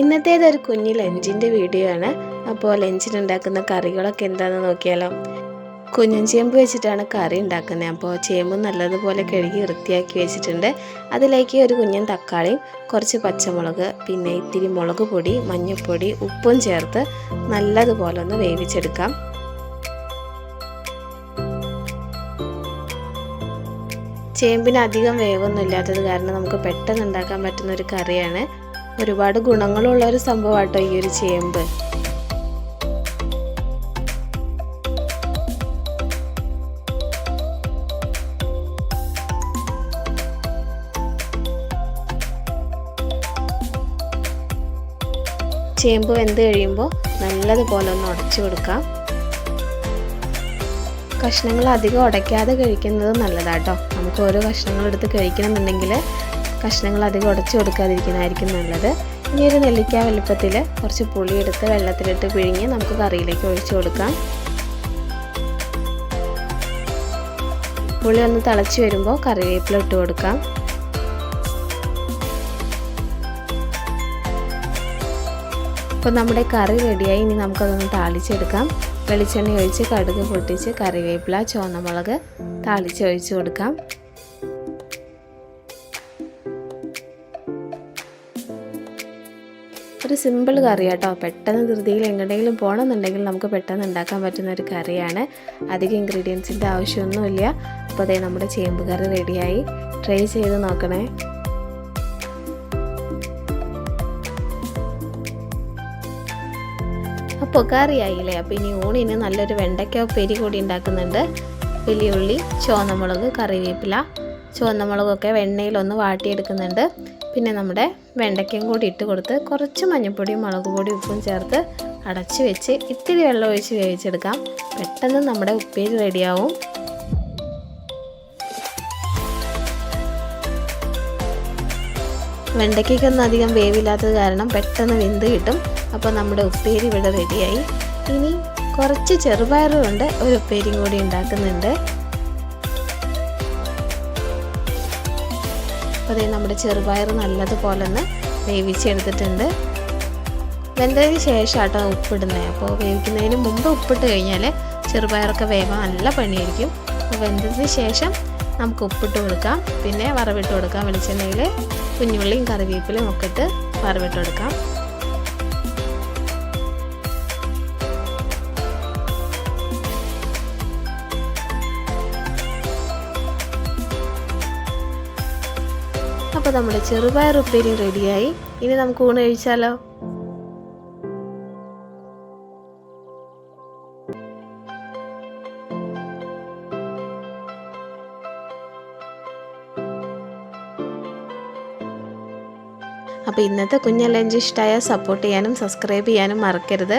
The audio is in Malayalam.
ഇന്നത്തേതൊരു കുഞ്ഞു ലഞ്ചിന്റെ വീഡിയോ ആണ്. അപ്പോൾ ലഞ്ചിനുണ്ടാക്കുന്ന കറികളൊക്കെ എന്താണെന്ന് നോക്കിയാലോ. കുഞ്ഞൻ ചേമ്പ് വെച്ചിട്ടാണ് കറി ഉണ്ടാക്കുന്നത്. അപ്പോൾ ചേമ്പ് നല്ലതുപോലെ കഴുകി വൃത്തിയാക്കി വെച്ചിട്ടുണ്ട്. അതിലേക്ക് ഒരു കുഞ്ഞൻ തക്കാളിയും കുറച്ച് പച്ചമുളക് പിന്നെ ഇത്തിരി മുളക് പൊടി മഞ്ഞൾപ്പൊടി ഉപ്പും ചേർത്ത് നല്ലതുപോലെ ഒന്ന് വേവിച്ചെടുക്കാം. ചേമ്പിന് അധികം വേവൊന്നും ഇല്ലാത്തത് കാരണം നമുക്ക് പെട്ടെന്ന് ഉണ്ടാക്കാൻ പറ്റുന്ന ഒരു കറിയാണ്. ഒരുപാട് ഗുണങ്ങളുള്ള ഒരു സംഭവമാട്ടോ ഈ ഒരു ചേമ്പ്. ചേമ്പ് വെന്ത് കഴിയുമ്പോൾ നല്ലതുപോലെ ഒന്ന് ഉടച്ചു കൊടുക്കാം. കഷ്ണങ്ങൾ അധികം ഉടയ്ക്കാതെ കഴിക്കുന്നത് നല്ലതാട്ടോ. നമുക്ക് ഓരോ കഷ്ണങ്ങൾ എടുത്ത് കഴിക്കണമെന്നുണ്ടെങ്കിൽ കഷ്ണങ്ങൾ അധികം ഉടച്ചു കൊടുക്കാതിരിക്കുന്നതായിരിക്കും നല്ലത്. ഇനി ഒരു നെല്ലിക്ക വലുപ്പത്തിൽ കുറച്ച് പുളി എടുത്ത് വെള്ളത്തിലിട്ട് പിഴിഞ്ഞ് നമുക്ക് കറിയിലേക്ക് ഒഴിച്ചു കൊടുക്കാം. പുളി ഒന്ന് തിളച്ച് വരുമ്പോൾ കറിവേപ്പില ഇട്ട് കൊടുക്കാം. അപ്പോൾ നമ്മുടെ കറി റെഡിയായി. ഇനി നമുക്കതൊന്ന് താളിച്ചെടുക്കാം. വെളിച്ചെണ്ണ ഒഴിച്ച് കടുക് പൊട്ടിച്ച് കറിവേപ്പില ചുവന്നമുളക് താളിച്ച് കൊടുക്കാം. ഒരു സിമ്പിൾ കറി കേട്ടോ പെട്ടെന്ന് ധൃതിയിൽ എങ്ങോട്ടെങ്കിലും പോകണമെന്നുണ്ടെങ്കിൽ നമുക്ക് പെട്ടെന്ന് ഉണ്ടാക്കാൻ പറ്റുന്ന ഒരു കറിയാണ്. അധികം ഇൻഗ്രീഡിയൻസിന്റെ ആവശ്യമൊന്നുമില്ല. അപ്പോൾ അതേ നമ്മുടെ ചേമ്പ് കറി റെഡിയായി ട്രൈ ചെയ്ത് നോക്കണേ. അപ്പോൾ കറിയായില്ലേ? അപ്പോൾ ഇനി ഊണിന് നല്ലൊരു വെണ്ടയ്ക്ക ഉപ്പേരി കൂടി ഉണ്ടാക്കുന്നുണ്ട്. വലിയ ഉള്ളി ചുവന്നമുളക് കറിവേപ്പില. ചുവന്നമുളകൊക്കെ വെണ്ണയിലൊന്ന് വാട്ടിയെടുക്കുന്നുണ്ട്. പിന്നെ നമ്മുടെ വെണ്ടയ്ക്കയും കൂടി ഇട്ട് കൊടുത്ത് കുറച്ച് മഞ്ഞൾപ്പൊടിയും മുളക് പൊടി ഉപ്പും ചേർത്ത് അടച്ച് വെച്ച് ഇത്തിരി വെള്ളം ഒഴിച്ച് വേവിച്ചെടുക്കാം. പെട്ടെന്ന് നമ്മുടെ ഉപ്പേരി റെഡിയാവും. വെണ്ടയ്ക്കൊന്നും അധികം വേവില്ലാത്തത് കാരണം പെട്ടെന്ന് വെന്ത് കിട്ടും. അപ്പോൾ നമ്മുടെ ഉപ്പേരി ഇവിടെ റെഡിയായി. ഇനി കുറച്ച് ചെറുപയറുകൊണ്ട് ഒരു ഉപ്പേരിയും കൂടി ഉണ്ടാക്കുന്നുണ്ട്. അപ്പോൾ അതേ നമ്മുടെ ചെറുപയർ നല്ലതുപോലെ ഒന്ന് വേവിച്ചെടുത്തിട്ടുണ്ട്. വെന്തതിന് ശേഷം ആട്ടോ ഉപ്പിടുന്നത്. അപ്പോൾ വേവിക്കുന്നതിന് മുമ്പ് ഉപ്പിട്ട് കഴിഞ്ഞാൽ ചെറുപയറൊക്കെ വേവാൻ നല്ല പണിയായിരിക്കും. അപ്പോൾ വെന്തതിന് ശേഷം നമുക്ക് ഉപ്പിട്ട് കൊടുക്കാം. പിന്നെ വറവിട്ട് കൊടുക്കാം. വെളിച്ചെണ്ണയിൽ കുഞ്ഞുള്ളിയും കറിവേപ്പിലും ഒക്കെ ഇട്ട് വറവിട്ട് കൊടുക്കാം. അപ്പോൾ നമ്മുടെ ചെറുപയർ ഉപ്പേരി റെഡിയായി. ഇനി നമുക്ക് ഊണ് കഴിച്ചാലോ? അപ്പോൾ ഇന്നത്തെ കുഞ്ഞ ഇഷ്ടമായ സപ്പോർട്ട് ചെയ്യാനും സബ്സ്ക്രൈബ് ചെയ്യാനും മറക്കരുത്.